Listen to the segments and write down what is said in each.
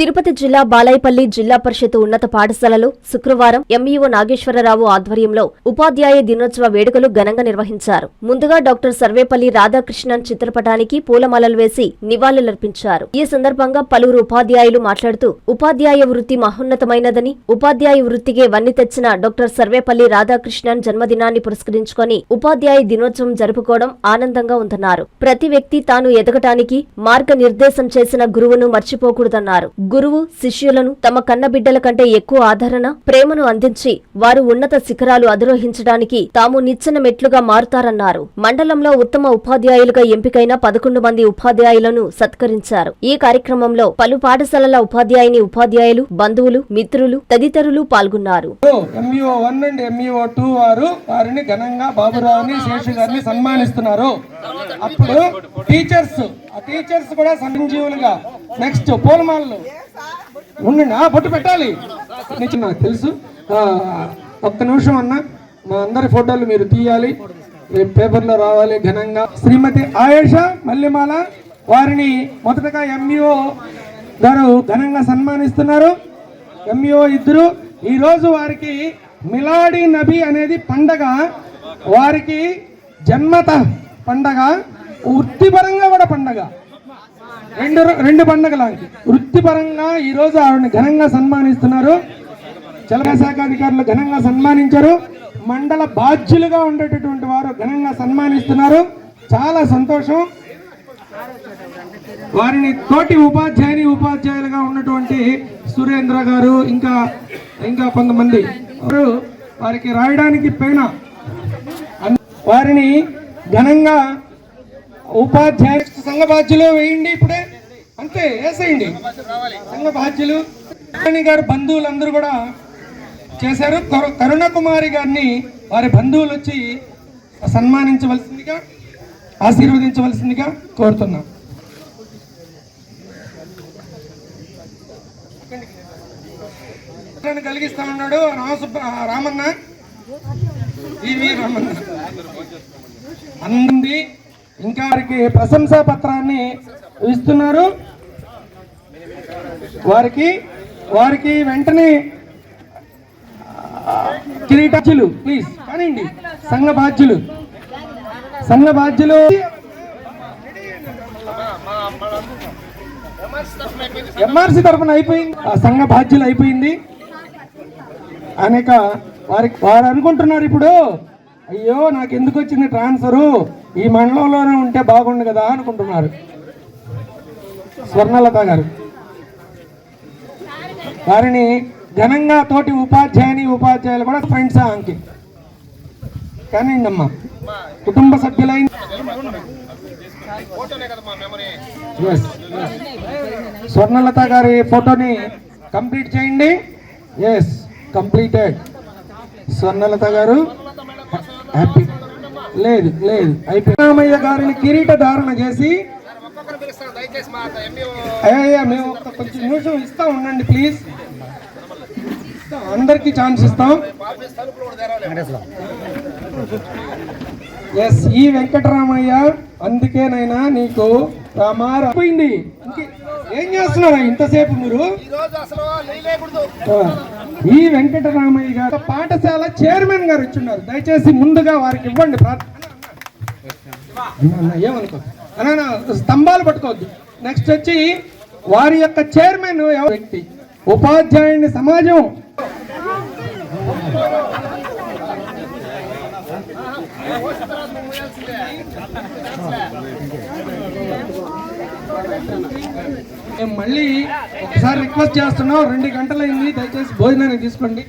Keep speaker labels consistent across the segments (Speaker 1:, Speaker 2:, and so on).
Speaker 1: తిరుపతి జిల్లా బాలాయపల్లి జిల్లా పరిషత్ ఉన్నత పాఠశాలలో శుక్రవారం ఎంఈఓ నాగేశ్వరరావు ఆధ్వర్యంలో ఉపాధ్యాయ దినోత్సవ వేడుకలు ఘనంగా నిర్వహించారు ముందుగా డాక్టర్ సర్వేపల్లి రాధాకృష్ణన్ చిత్రపటానికి పూలమాలలు వేసి నివాళులర్పించారు ఈ సందర్భంగా పలువురు ఉపాధ్యాయులు మాట్లాడుతూ ఉపాధ్యాయ వృత్తి మహోన్నతమైనదని ఉపాధ్యాయ వృత్తికే వన్ని తెచ్చిన డాక్టర్ సర్వేపల్లి రాధాకృష్ణన్ జన్మదినాన్ని పురస్కరించుకొని ఉపాధ్యాయ దినోత్సవం జరుపుకోవడం ఆనందంగా ఉందన్నారు ప్రతి వ్యక్తి తాను ఎదగటానికి మార్గనిర్దేశం చేసిన గురువును మర్చిపోకూడదన్నారు గురువు శిష్యులను తమ కన్నబిడ్డల కంటే ఎక్కువ ఆదరణ ప్రేమను అందించి వారు ఉన్నత శిఖరాలు అధిరోహించడానికి తాము నిచ్చెన మెట్లుగా మారుతారన్నారు మండలంలో ఉత్తమ ఉపాధ్యాయులుగా ఎంపికైన పదకొండు మంది ఉపాధ్యాయులను సత్కరించారు ఈ కార్యక్రమంలో పలు పాఠశాలల ఉపాధ్యాయుని ఉపాధ్యాయులు బంధువులు మిత్రులు తదితరులు పాల్గొన్నారు e e సన్మానిస్తున్నారు అప్పుడు టీచర్స్ టీచర్స్ కూడా సంజీవులుగా నెక్స్ట్ ఉండి ఆ బొట్టు పెట్టాలి నాకు తెలుసు ఒక్క నిమిషం అన్న మా అందరి ఫోటోలు మీరు తీయాలి రేపు పేపర్లో రావాలి ఘనంగా శ్రీమతి ఆయేష మల్లెమాల వారిని మొదటగా ఎంఈఓ e గారు ఘనంగా సన్మానిస్తున్నారు ఎంఈఓ e ఇద్దరు ఈరోజు వారికి మిలాడి నబీ అనేది పండగ వారికి జన్మత పండగ వృత్తిపరంగా కూడా పండగ రెండు రెండు లాంటి వృత్తిపరంగా ఈరోజు ఆవిడని ఘనంగా సన్మానిస్తున్నారు జలశాఖ అధికారులు ఘనంగా సన్మానించారు మండల బాధ్యులుగా ఉండేటటువంటి వారు ఘనంగా సన్మానిస్తున్నారు చాలా సంతోషం వారిని తోటి ఉపాధ్యాయుని ఉపాధ్యాయులుగా ఉన్నటువంటి సురేంద్ర గారు ఇంకా ఇంకా కొంతమంది వారికి రాయడానికి పైన వారిని ఘనంగా ఉపాధ్యాయులు సంఘ బాధ్యులు వేయండి ఇప్పుడే అంతే వేసేయండి సంఘ బాధ్యులు గారి అందరూ కూడా చేశారు కరుణ కుమారి గారిని వారి బంధువులు వచ్చి సన్మానించవలసిందిగా ఆశీర్వదించవలసిందిగా కోరుతున్నాం ఉన్నాడు రామసు రామన్న ఈ రామన్న అంది ఇంకా వారికి ప్రశంసా పత్రాన్ని ఇస్తున్నారు వారికి వారికి వెంటనే కిరీటాధ్యులు ప్లీజ్ కానివ్వండి సంఘ బాధ్యులు సంఘ బాధ్యులు ఎంఆర్సీ తరఫున అయిపోయింది ఆ సంఘ బాధ్యులు అయిపోయింది అనేక వారికి వారు అనుకుంటున్నారు ఇప్పుడు అయ్యో నాకు ఎందుకు వచ్చింది ట్రాన్స్ఫరు ఈ మండలంలోనే ఉంటే బాగుండు కదా అనుకుంటున్నారు స్వర్ణలత గారు వారిని ఘనంగా తోటి ఉపాధ్యాయుని ఉపాధ్యాయులు కూడా ఫ్రెండ్స్ ఆమెకి కానీ అమ్మా కుటుంబ సభ్యులైన స్వర్ణలత గారి ఫోటోని కంప్లీట్ చేయండి ఎస్ కంప్లీటెడ్ స్వర్ణలత గారు హ్యాపీ లేదు లేదు అయిపోయి గారిని కిరీట ధారణ చేసి అయ్యా మేము కొంచెం నిమిషం ఇస్తాం ఉండండి ప్లీజ్ అందరికి ఛాన్స్ ఇస్తాం ఎస్ ఈ వెంకటరామయ్య అందుకేనైనా నీకు ఏం చేస్తున్నారా ఇంతసేపు మీరు ఈ వెంకటరామయ్య గారు పాఠశాల చైర్మన్ గారు ఇచ్చున్నారు దయచేసి ముందుగా వారికి ఇవ్వండి ఏమనుకో స్తంభాలు పట్టుకోవద్దు నెక్స్ట్ వచ్చి వారి యొక్క చైర్మన్ వ్యక్తి ఉపాధ్యాయుని సమాజం
Speaker 2: మేము మళ్ళీ ఒకసారి
Speaker 1: రిక్వెస్ట్ చేస్తున్నాం రెండు గంటలైంది దయచేసి భోజనానికి తీసుకోండి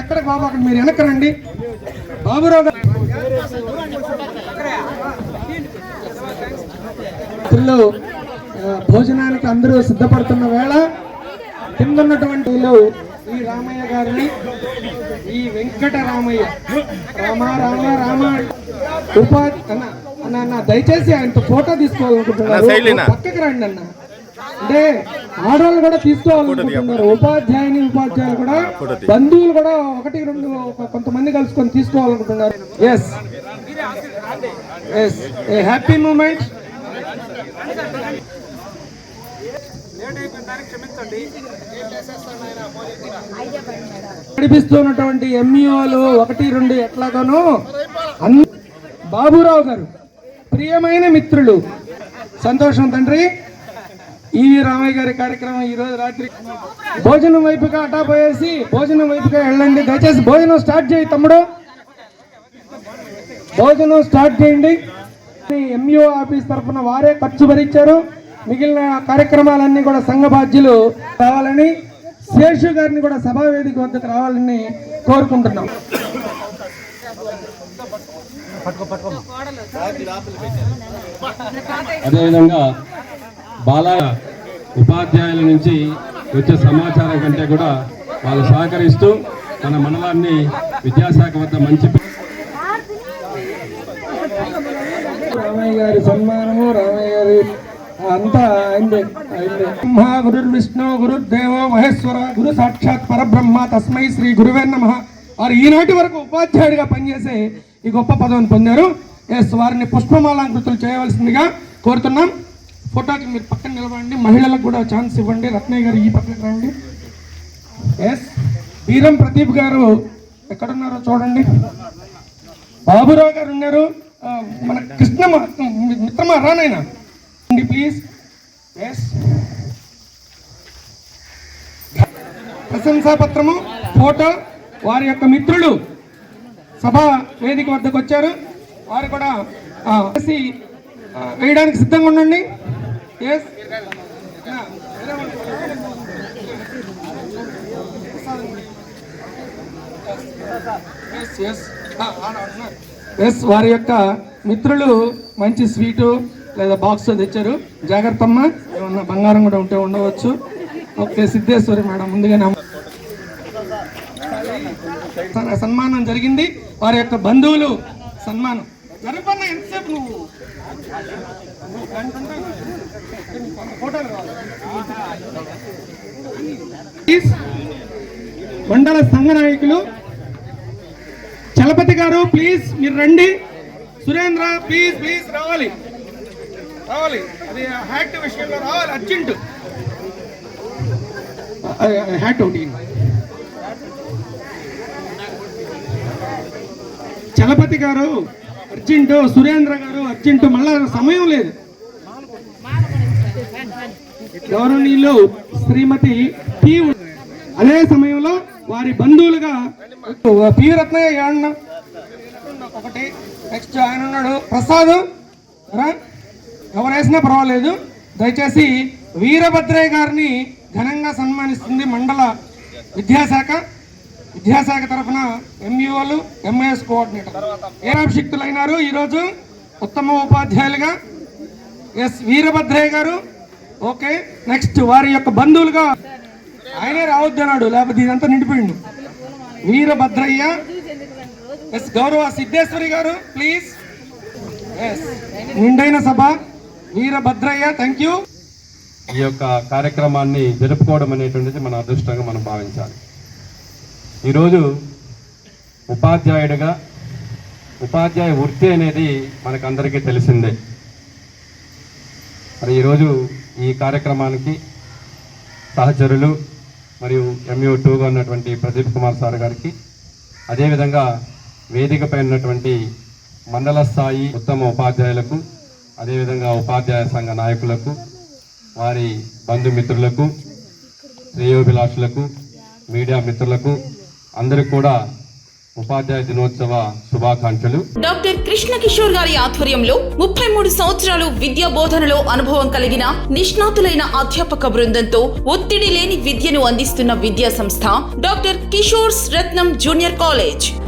Speaker 1: ఎక్కడ బాబు అక్కడ మీరు వెనక రండి బాబురావు గారు భోజనానికి అందరూ సిద్ధపడుతున్న వేళ కిందన్నటువంటి ఈ రామయ్య గారిని ఈ వెంకట రామయ్య రామ రామ రామ ఉపాధి అన్న అన్న దయచేసి ఆయనతో ఫోటో తీసుకోవాలనుకుంటున్నారు పక్కకి రండి అన్న అంటే ఆడవాళ్ళు కూడా తీసుకోవాలనుకుంటున్నారు ఉపాధ్యాయుని ఉపాధ్యాయులు కూడా బంధువులు కూడా ఒకటి రెండు కొంతమంది కలుసుకొని తీసుకోవాలనుకుంటున్నారు S S A happy moment నడిపిస్తున్నటువంటి ఎంఈఓలు ఒకటి రెండు ఎట్లాగానో బాబురావు గారు ప్రియమైన మిత్రులు సంతోషం తండ్రి ఈవి రామయ్య గారి కార్యక్రమం ఈ రోజు రాత్రి భోజనం వైపుగా అటాపోయేసి భోజనం వైపుగా వెళ్ళండి దయచేసి భోజనం స్టార్ట్ చేయి తమ్ముడు భోజనం స్టార్ట్ చేయండి ఎంఈఓ ఆఫీస్ తరఫున వారే ఖర్చు భరించారు మిగిలిన కార్యక్రమాలన్నీ కూడా సంఘ బాధ్యులు రావాలని శేషు గారిని కూడా సభావేదిక వద్దకు రావాలని కోరుకుంటున్నాం అదేవిధంగా బాల ఉపాధ్యాయుల నుంచి వచ్చే సమాచారం కంటే కూడా వాళ్ళు సహకరిస్తూ మన మనవాన్ని విద్యాశాఖ వద్ద మంచి రామయ్య గారి సన్మానము రామయ్య గారి అంతా బ్రహ్మ గురు విష్ణు మహేశ్వర గురు సాక్షాత్ పరబ్రహ్మ తస్మై శ్రీ గురువే నమ వారు ఈనాటి వరకు ఉపాధ్యాయుడిగా పనిచేసే ఈ గొప్ప పదవిని పొందారు ఎస్ వారిని పుష్పమాలాంకృతులు చేయవలసిందిగా కోరుతున్నాం ఫోటోకి మీరు పక్కన నిలవండి మహిళలకు కూడా ఛాన్స్ ఇవ్వండి రత్నయ్య గారు ఈ పక్కన రండి ఎస్ వీరం ప్రదీప్ గారు ఎక్కడున్నారో చూడండి బాబురావు గారు ఉన్నారు మన కృష్ణ మిత్రమా రానైనా ప్లీజ్ ఎస్ పత్రము ఫోటో వారి యొక్క మిత్రులు సభా వేదిక వద్దకు వచ్చారు వారు కూడా చేసి వేయడానికి సిద్ధంగా ఉండండి ఎస్ ఎస్ వారి యొక్క మిత్రులు మంచి స్వీటు లేదా బాక్స్ తెచ్చారు జాగ్రత్తమ్మ ఏమన్నా బంగారం కూడా ఉంటే ఉండవచ్చు ఓకే సిద్ధేశ్వరి మేడం ముందుగానే సన్మానం జరిగింది వారి యొక్క బంధువులు సన్మానం జరపన్న ఎంతసేపు నువ్వు మండల సంఘ నాయకులు చలపతి గారు ప్లీజ్ మీరు రండి సురేంద్ర ప్లీజ్ ప్లీజ్ రావాలి రావాలి అది హ్యాట్ విషయంలో రావాలి అర్జెంటు హ్యాట్ ఒకటి చలపతి గారు అర్జెంటు సురేంద్ర గారు అర్జెంటు మళ్ళా సమయం లేదు గౌరవనీయులు శ్రీమతి పి అదే సమయంలో వారి బంధువులుగా పి రత్నయ్య ఒకటి నెక్స్ట్ ఆయన ఉన్నాడు ప్రసాద్ ఎవరు వేసినా పర్వాలేదు దయచేసి వీరభద్రయ్య గారిని ఘనంగా సన్మానిస్తుంది మండల విద్యాశాఖ విద్యాశాఖ తరఫున ఎంఈఓలు ఎంఐఎస్ కోఆర్డినేటర్ ఏనాభిషిక్తులు అయినారు ఈరోజు ఉత్తమ ఉపాధ్యాయులుగా ఎస్ వీరభద్రయ్య గారు ఓకే నెక్స్ట్ వారి యొక్క బంధువులుగా ఆయనే రావద్దన్నాడు అన్నాడు లేకపోతే ఇదంతా నిండిపోయిండు వీరభద్రయ్య ఎస్ గౌరవ సిద్ధేశ్వరి గారు ప్లీజ్ ఎస్ నిండైన సభ వీరభద్రయ్య థ్యాంక్ యూ ఈ యొక్క కార్యక్రమాన్ని జరుపుకోవడం అనేటువంటిది మన అదృష్టంగా మనం భావించాలి ఈరోజు ఉపాధ్యాయుడిగా ఉపాధ్యాయ వృత్తి అనేది మనకందరికీ తెలిసిందే మరి ఈరోజు ఈ కార్యక్రమానికి సహచరులు మరియు ఎంయూ టూగా ఉన్నటువంటి ప్రదీప్ కుమార్ సార్ గారికి అదేవిధంగా వేదికపై ఉన్నటువంటి మండల స్థాయి ఉత్తమ ఉపాధ్యాయులకు అదేవిధంగా ఉపాధ్యాయ సంఘ నాయకులకు వారి బంధుమిత్రులకు శ్రేయోభిలాషులకు మీడియా మిత్రులకు అందరికి కూడా ఉపాధ్యాయ దినోత్సవ శుభాకాంక్షలు డాక్టర్ కృష్ణ కిషోర్ గారి ఆధ్వర్యంలో ముప్పై మూడు సంవత్సరాలు విద్యా బోధనలో అనుభవం కలిగిన నిష్ణాతులైన అధ్యాపక బృందంతో ఒత్తిడి లేని విద్యను అందిస్తున్న విద్యా సంస్థ డాక్టర్ కిషోర్స్ రత్నం జూనియర్ కాలేజ్